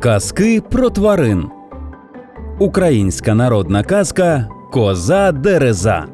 Казки про тварин. Українська народна казка Коза Дереза.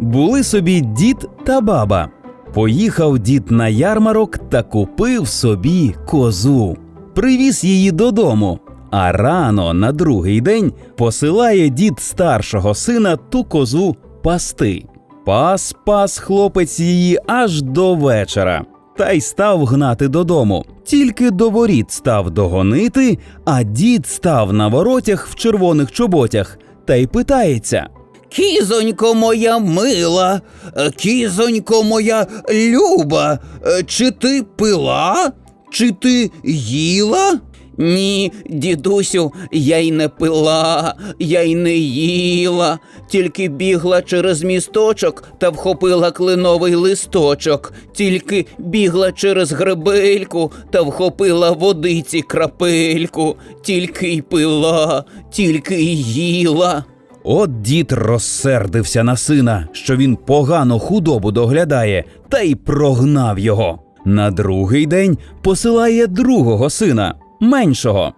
Були собі дід та баба. Поїхав дід на ярмарок та купив собі козу. Привіз її додому. А рано на другий день посилає дід старшого сина ту козу пасти. Пас пас хлопець її аж до вечора, та й став гнати додому. Тільки до воріт став догонити, а дід став на воротях в червоних чоботях та й питається. Кізонько моя мила, е, кізонько моя люба, е, чи ти пила, чи ти їла? Ні, дідусю, я й не пила, я й не їла, тільки бігла через місточок та вхопила кленовий листочок, тільки бігла через гребельку та вхопила водиці крапельку, тільки й пила, тільки й їла. От дід розсердився на сина, що він погано худобу доглядає, та й прогнав його. На другий день посилає другого сина, меншого.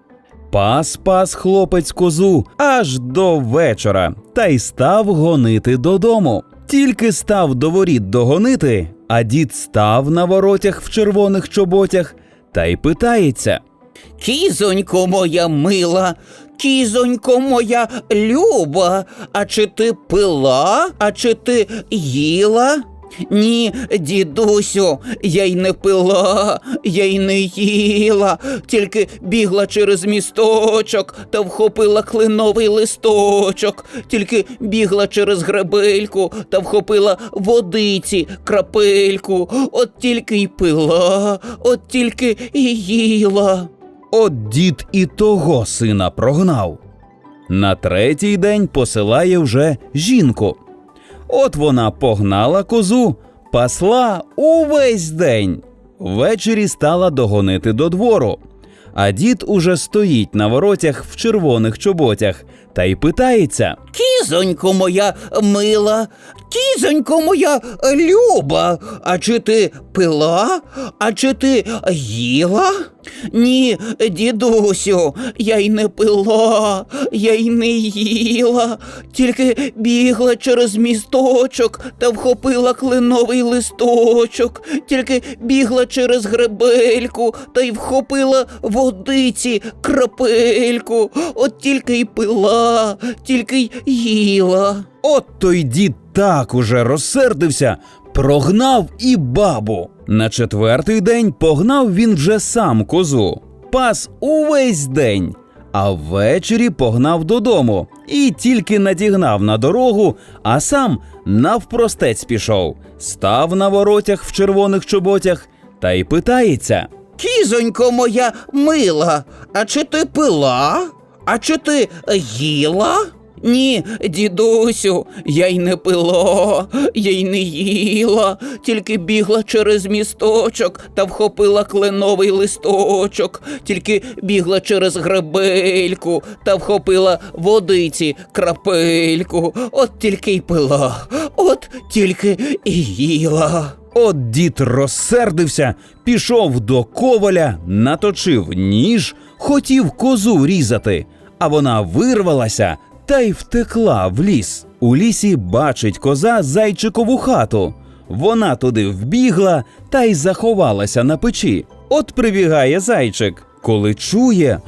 Пас пас хлопець козу аж до вечора, та й став гонити додому. Тільки став до воріт догонити, а дід став на воротях в червоних чоботях та й питається. Кізонько моя мила, кізонько моя люба, а чи ти пила, а чи ти їла? Ні, дідусю, я й не пила, я й не їла, тільки бігла через місточок та вхопила кленовий листочок, тільки бігла через гребельку та вхопила водиці крапельку, от тільки й пила, от тільки й їла. От дід і того сина прогнав. На третій день посилає вже жінку. От вона погнала козу, пасла увесь день. Ввечері стала догонити до двору. А дід уже стоїть на воротях в червоних чоботях та й питається. Кізонько моя мила, кізонько моя люба, а чи ти пила, а чи ти їла? Ні, дідусю, я й не пила, я й не їла, тільки бігла через місточок та вхопила кленовий листочок, тільки бігла через гребельку та й вхопила водиці крапельку, от тільки й пила, тільки й їла. От той дід так уже розсердився, прогнав і бабу. На четвертий день погнав він вже сам козу, пас увесь день, а ввечері погнав додому і тільки надігнав на дорогу, а сам навпростець пішов, став на воротях в червоних чоботях та й питається. Кізонько моя мила, а чи ти пила? А чи ти їла? Ні, дідусю, я й не пила, я й не їла, тільки бігла через місточок та вхопила кленовий листочок, тільки бігла через гребельку та вхопила водиці крапельку, от тільки й пила, от тільки і їла. От дід розсердився, пішов до коваля, наточив ніж, хотів козу різати, а вона вирвалася та й втекла в ліс. У лісі бачить коза зайчикову хату. Вона туди вбігла та й заховалася на печі. От прибігає зайчик, коли чує,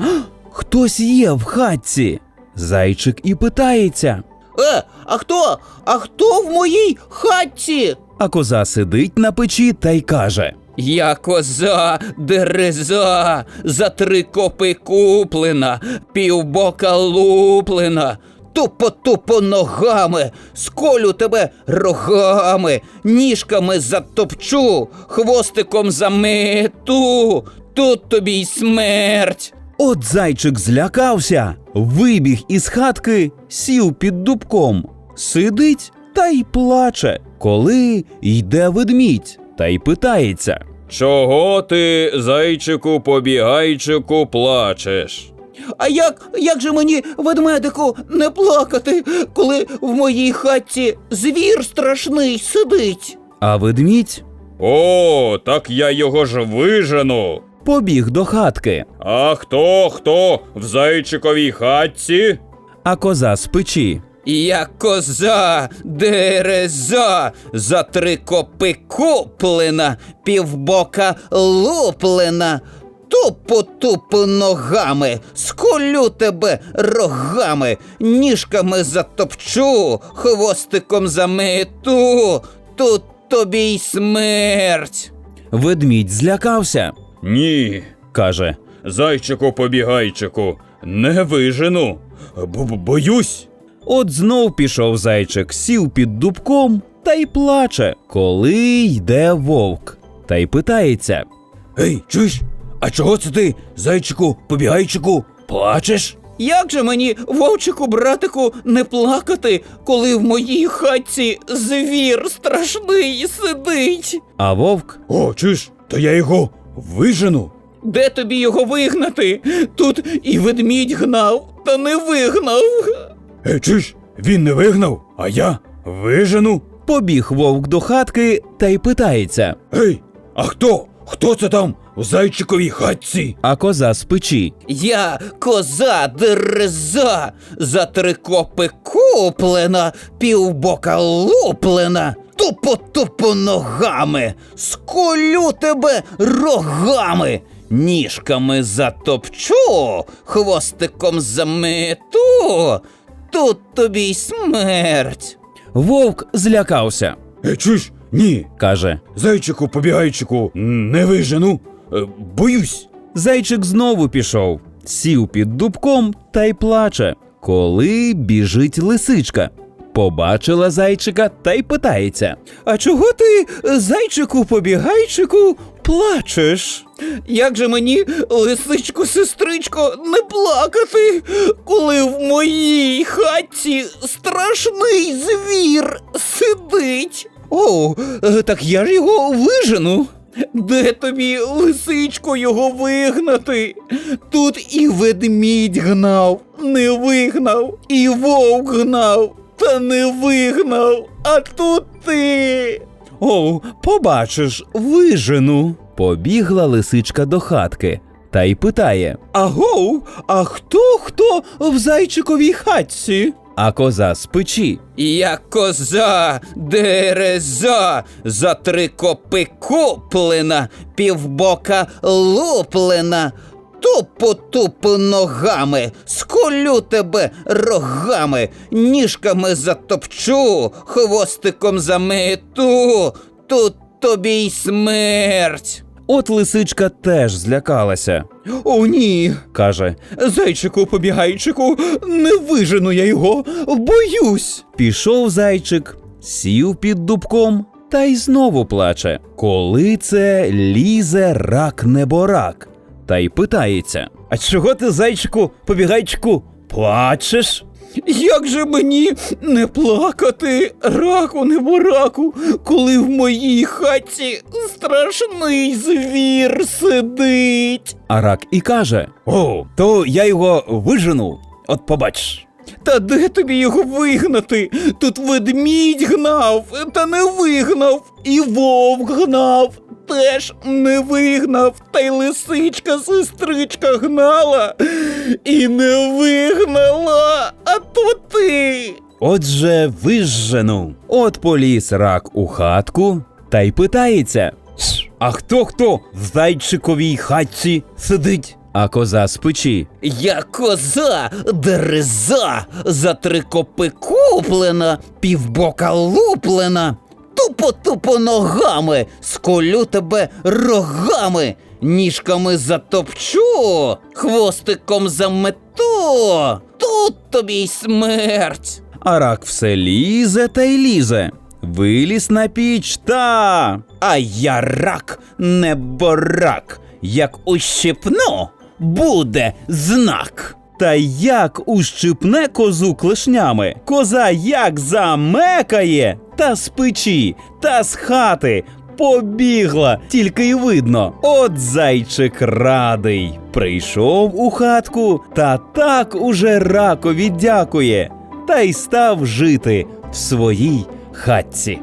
хтось є в хатці. Зайчик і питається. Е, а хто? А хто в моїй хатці? А коза сидить на печі та й каже: Я коза дереза, за три копи куплена, півбока луплена. Тупо тупо ногами, сколю тебе рогами, ніжками затопчу, хвостиком замету, тут тобі й смерть. От зайчик злякався, вибіг із хатки, сів під дубком, сидить та й плаче, коли йде ведмідь, та й питається. Чого ти, зайчику побігайчику, плачеш? А як, як же мені, ведмедику, не плакати, коли в моїй хатці звір страшний сидить? А ведмідь О, так я його ж вижену. побіг до хатки, А хто хто в зайчиковій хатці? а коза з печі. Я коза, дереза, за три копи куплена, півбока луплена. Тупо тупо ногами, сколю тебе рогами, ніжками затопчу, хвостиком замету, тут тобі й смерть. Ведмідь злякався, Ні. каже. Зайчику побігайчику, не вижену. Бо- Боюсь. От знов пішов зайчик, сів під дубком та й плаче, коли йде вовк. Та й питається. Ей, чуєш? А чого це ти, зайчику, побігайчику, плачеш? Як же мені, вовчику, братику, не плакати, коли в моїй хатці звір страшний сидить? А вовк О, чуєш, то я його вижену. Де тобі його вигнати? Тут і ведмідь гнав, та не вигнав. Ей, чуєш, він не вигнав, а я вижену. побіг вовк до хатки та й питається. Ей, а хто? Хто це там у зайчиковій хатці? А коза з печі. Я коза дереза, за три копи куплена, півбока луплена, тупо тупо ногами, сколю тебе рогами, ніжками затопчу, хвостиком замету, тут тобі й смерть. Вовк злякався, Ей, чуєш? Ні, каже. зайчику, побігайчику, не вижену. Е, Боюсь. Зайчик знову пішов, сів під дубком та й плаче, коли біжить лисичка. Побачила зайчика та й питається. А чого ти, зайчику побігайчику, плачеш? Як же мені, лисичко, сестричко, не плакати, коли в моїй хатці страшний звір сидить? О, е, так я ж його вижену. Де тобі, лисичко, його вигнати? Тут і ведмідь гнав, не вигнав, і вовк гнав, та не вигнав, а тут ти. О, побачиш, вижену. Побігла лисичка до хатки та й питає. Агоу, а хто хто в зайчиковій хатці? А коза з печі. Я коза, дереза, за три копи куплена, півбока луплена. Тупо тупо ногами, сколю тебе рогами, ніжками затопчу, хвостиком замету, тут тобі й смерть. От лисичка теж злякалася. О, ні, Каже, зайчику побігайчику, не вижену я його, боюсь. пішов зайчик, сів під дубком та й знову плаче. Коли це лізе рак неборак? Та й питається. А чого ти, зайчику, побігайчику, плачеш? Як же мені не плакати, раку не раку, коли в моїй хаті страшний звір сидить? А рак і каже: О, то я його вижену. От побачиш. Та де тобі його вигнати? Тут ведмідь гнав, та не вигнав, і вовк гнав, теж не вигнав, та й лисичка сестричка гнала і не вигнала, а то ти. Отже, вижену. От поліз рак у хатку та й питається. А хто хто в зайчиковій хатці сидить? А коза з печі. Я коза, дереза, за три копи куплена, півбока луплена. Тупо-тупо ногами, сколю тебе рогами, ніжками затопчу, хвостиком замету. Тут тобі й смерть. А рак все лізе та й лізе. Виліз на піч та. А я рак, не борак. Як ущипну, буде знак. Та як ущипне козу клешнями, коза як замекає, та з печі, та з хати. Побігла, тільки й видно. От зайчик радий. Прийшов у хатку, та так уже ракові дякує, та й став жити в своїй хатці.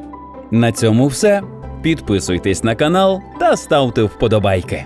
На цьому все. Підписуйтесь на канал та ставте вподобайки.